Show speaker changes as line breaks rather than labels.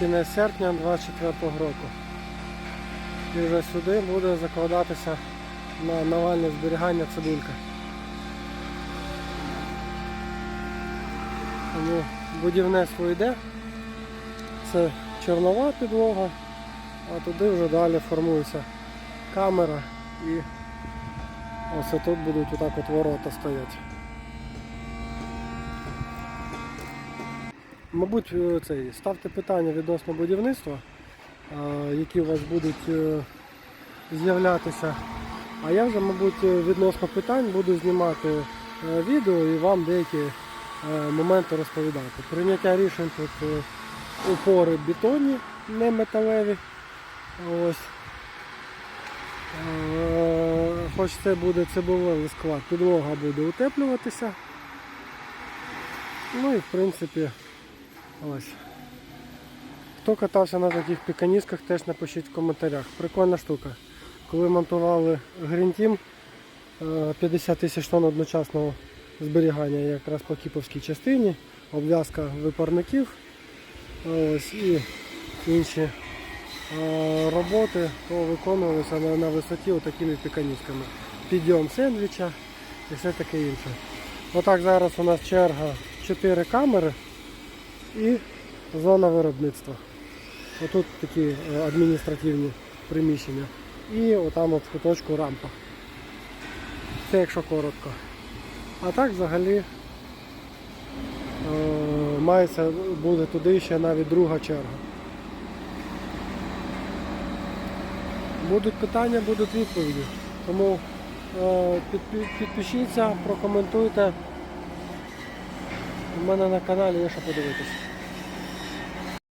кінець серпня 24 року. І вже сюди буде закладатися на навальне зберігання цибулька. Тому будівництво йде. Це чорнова підлога, а туди вже далі формується камера і ось тут будуть отак от ворота стояти. Мабуть, е, цей, ставте питання відносно будівництва, е, які у вас будуть е, з'являтися. А я вже, мабуть, відносно питань буду знімати відео і вам деякі моменти розповідати. Прийняття рішень тут упори бетонні, не металеві. Ось. Хоч це буде цибулевий склад, підлога буде утеплюватися. Ну і в принципі ось. Хто катався на таких піканісках, теж напишіть в коментарях. Прикольна штука. Коли монтували Green Team, е, 50 тисяч тонн одночасного зберігання якраз по кіповській частині, обв'язка випарників ось, і інші е, роботи то виконувалися на, висоті отакими піканісками. Підйом сендвіча і все таке інше. Отак зараз у нас черга 4 камери і зона виробництва. Отут такі е, адміністративні приміщення. І отам от в куточку рампа. Це якщо коротко. А так взагалі е, мається буде туди ще навіть друга черга. Будуть питання, будуть відповіді. Тому е, підпишіться, прокоментуйте. У мене на каналі є що подивитися.